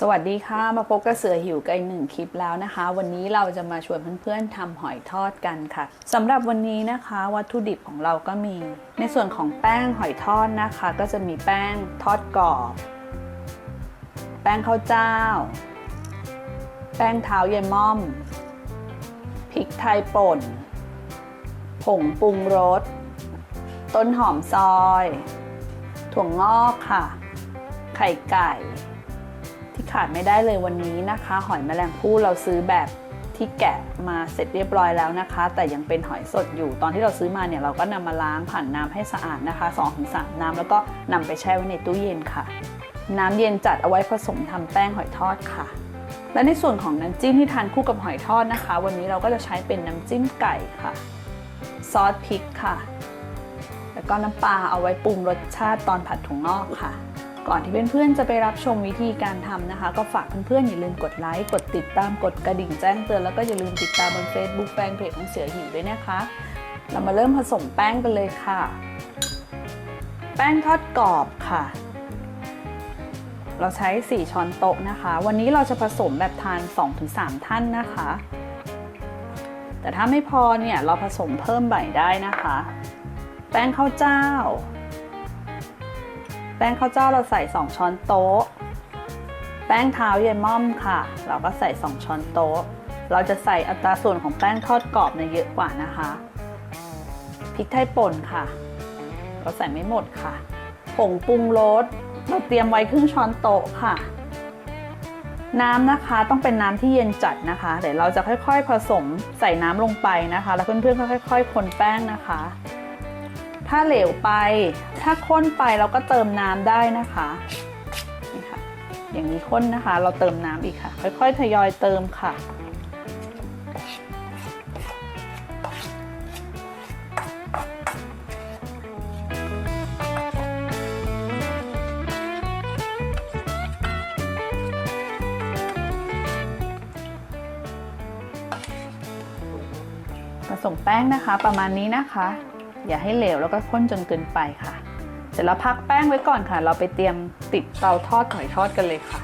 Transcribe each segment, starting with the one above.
สวัสดีค่ะ มาพบกับเสือหิวกันหนึ่งคลิปแล้วนะคะ วันนี้เราจะมาชวนเพื่อนๆทำหอยทอดกันค่ะสำหรับวันนี้นะคะ วัตถุดิบของเราก็มี ในส่วนของแป้งหอยทอดนะคะ ก็จะมีแป้งทอดกรอบ แป้งข้าวเจ้า แป้งเท้าเยายม่อมพริกไทยป่น ผงปรุงรส ต้นหอมซอย ถั่วงอกค่ะ ไข่ไก่ ที่ขาดไม่ได้เลยวันนี้นะคะ หอยแมลงภู่เราซื้อแบบที่แกะมาเสร็จเรียบร้อยแล้วนะคะ แต่ยังเป็นหอยสดอยู่ ตอนที่เราซื้อมาเนี่ยเราก็นำมาล้างผ่านน้ำให้สะอาดนะคะ 2-3 น้ำแล้วก็นำไปแช่ไว้ในตู้เย็นค่ะ น้ำเย็นจัดเอาไว้ผสมทำแป้งหอยทอดค่ะ และในส่วนของน้ำจิ้มที่ทานคู่กับหอยทอดนะคะ วันนี้เราก็จะใช้เป็นน้ำจิ้มไก่ค่ะ ซอสพริกค่ะ แล้วก็น้ำปลาเอาไว้ปรุงรสชาติตอนผัดถั่วงอกค่ะ ก่อนที่เพื่อนๆจะไปรับชมวิธีการทำนะคะ ก็ฝากเพื่อนๆอย่าลืมกดไลค์กดติดตามกดกระดิ่งแจ้งเตือนแล้วก็อย่าลืมติดตามบน Facebook แฟนเพจของเสือหิวด้วยนะคะ เรามาเริ่มผสมแป้งกันเลยค่ะ แป้งทอดกรอบค่ะ เราใช้ 4 ช้อนโต๊ะนะคะ วันนี้เราจะผสมแบบทาน 2-3 ท่านนะคะ แต่ถ้าไม่พอเนี่ยเราผสมเพิ่มใหม่ได้นะคะ แป้งข้าวเจ้า ป้งข้าวเจ้าเราใส่ 2 ช้อนโต๊ะ แป้งเท้าเยายม่อมค่ะ เราก็ใส่ 2 ช้อนโต๊ะ เราจะใส่อัตราส่วนของแป้งทอดกรอบเนี่ยเยอะกว่านะคะ พริกไทยป่นค่ะ เราใส่ไม่หมดค่ะ ผงปรุงรสเราเตรียมไว้ครึ่งช้อนโต๊ะค่ะ น้ำนะคะต้องเป็นน้ำที่เย็นจัดนะคะ เดี๋ยวเราจะค่อยๆ ผสมใส่น้ำลงไปนะคะ แล้วเพื่อนๆค่อย ๆ คนแป้งนะคะ ถ้าเหลวไป ถ้าข้นไปเราก็เติมน้ำได้นะคะนี่ค่ะอย่างนี้ข้นนะคะ เราเติมน้ำอีกค่ะ ค่อยๆทยอยเติมค่ะผสมแป้งนะคะประมาณนี้นะคะ อย่าให้เหลวแล้วก็ข้นจนเกินไปค่ะ เสร็จแล้วพักแป้งไว้ก่อนค่ะ เราไปเตรียมติดเตาทอดหอยทอดกันเลยค่ะ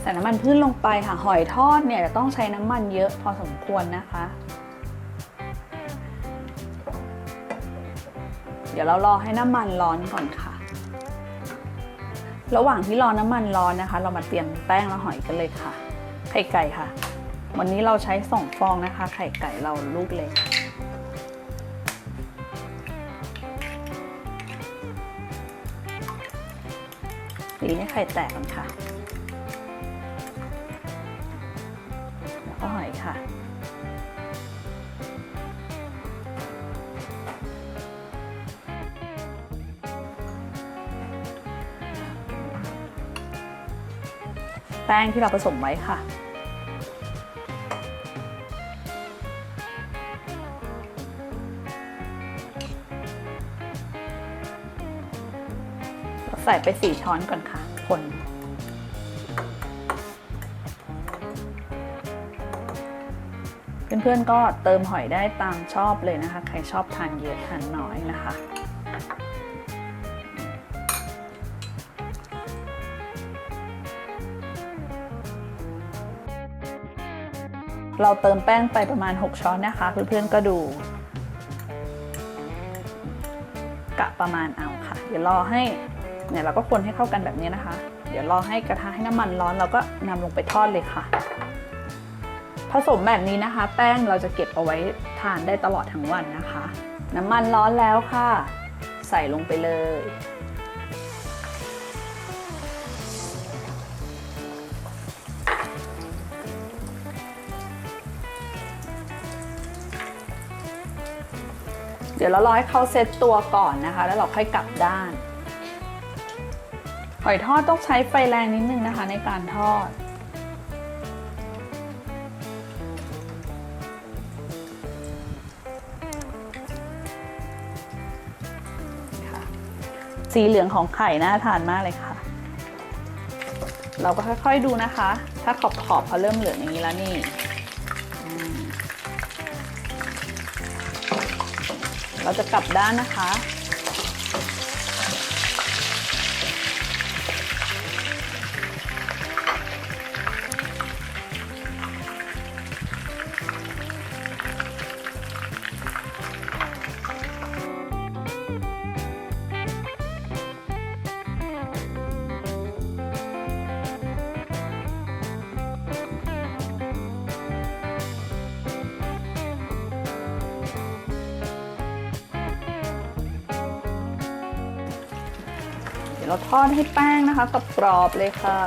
ใส่น้ำมันพืชลงไปค่ะหอยทอดเนี่ยจะต้องใช้น้ำมันเยอะพอสมควรนะคะ เดี๋ยวเรารอให้น้ำมันร้อนก่อนค่ะ ระหว่างที่รอน้ำมันร้อนนะคะ เรามาเตรียมแป้งและหอยกันเลยค่ะ ไข่ไก่ค่ะ วันนี้เราใช้สองฟองนะคะ ไข่ไก่เราลูกเล็ก ตีให้ไข่แตกก่อนค่ะ แล้วก็หอยค่ะ แป้งที่เราผสมไว้ค่ะ ใส่ไป4ช้อนก่อนค่ะคนเพื่อนๆก็เติมหอยได้ตามชอบเลยนะคะ ใครชอบทานเยอะทานน้อยนะคะ เราเติมแป้งไปประมาณ 6 ช้อนนะคะ เพื่อนๆก็ดู กะประมาณเอาค่ะ เดี๋ยวรอให้ เนี่ยเราก็คนให้เข้ากันแบบนี้นะคะ เดี๋ยวรอให้กระทะให้น้ำมันร้อนเราก็นำลงไปทอดเลยค่ะ ผสมแบบนี้นะคะ แป้งเราจะเก็บเอาไว้ทานได้ตลอดทั้งวันนะคะ น้ำมันร้อนแล้วค่ะ ใส่ลงไปเลยเดี๋ยวเรารอให้เขาเซตตัวก่อนนะคะ แล้วเราค่อยกลับด้าน อยทอดต้องใช้ไฟแรงนิดนึงนะคะในการทอด สีเหลืองของไข่น่าทานมากเลยค่ะ เราก็ค่อยๆดูนะคะ ถ้าขอบขอบเขาเริ่มเหลืองอย่างนี้แล้วนี่เราจะกลับด้านนะคะ เราทอดให้แป้งนะคะกรอบเลยค่ะ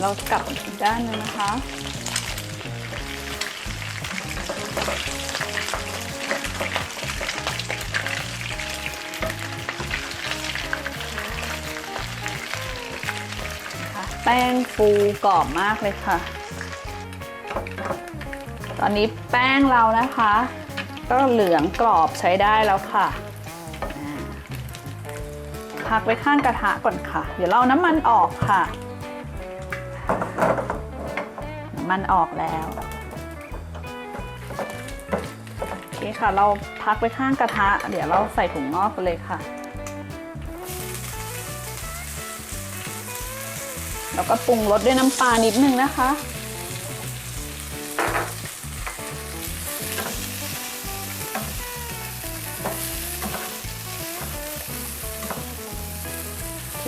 เรากลับอีกด้านหนึงนะคะ แป้งฟูกรอบมากเลยค่ะ ตอนนี้แป้งเรานะคะ ก็เหลืองกรอบใช้ได้แล้วค่ะพักไว้ข้างกระทะก่อนค่ะ เดี๋ยวเราเอาน้ำมันออกค่ะ น้ำมันออกแล้วโอเคค่ะ เราพักไว้ข้างกระทะ เดี๋ยวเราใส่ถุงงอกไปเลยค่ะ แล้วก็ปรุงรสด้วยน้ำปลานิดนึงนะคะโอเค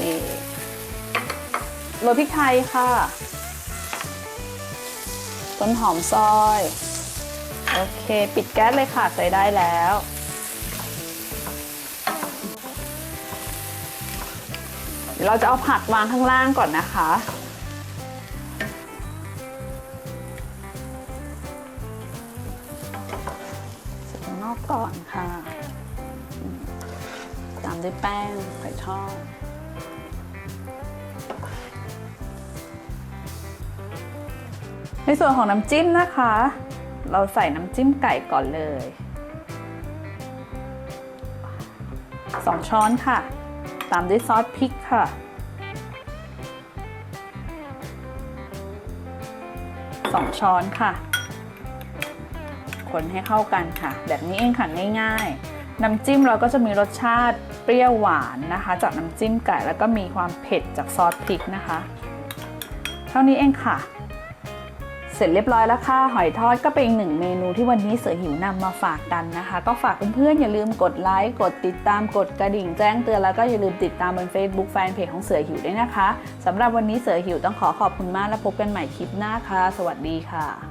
โรยพริกไทยค่ะ ต้นหอมซอย โอเค ปิดแก๊สเลยค่ะ ใส่ได้แล้ว ดี๋ยวเราจะเอาผักวางข้างล่างก่อนนะคะ ใส่ข้างนอกก่อนค่ะ ตามด้วยแป้งไข่ทอดในส่วนของน้ำจิ้มนะคะ เราใส่น้ำจิ้มไก่ก่อนเลย 2 ช้อนค่ะ ตามด้วยซอสพริกค่ะ2ช้อนค่ะ คนให้เข้ากันค่ะ แบบนี้เองค่ะง่ายๆ น้ำจิ้มเราก็จะมีรสชาติเปรี้ยวหวานนะคะ จากน้ำจิ้มไก่แล้วก็มีความเผ็ดจากซอสพริกนะคะ เท่านี้เองค่ะ สร็จเรียบร้อยแล้วค่ะ หอยทอดก็เป็นอีกหนึ่งเมนูที่วันนี้เสือหิวนำมาฝากกันนะคะ ก็ฝากเพื่อนๆอย่าลืมกดไลค์กดติดตามกดกระดิ่งแจ้งเตือนแล้วก็อย่าลืมติดตามบน Facebook แฟนเพจของเสือหิวด้วยนะคะสำหรับวันนี้เสือหิวต้องขอขอบคุณมากและพบกันใหม่คลิปหน้าค่ะ สวัสดีค่ะ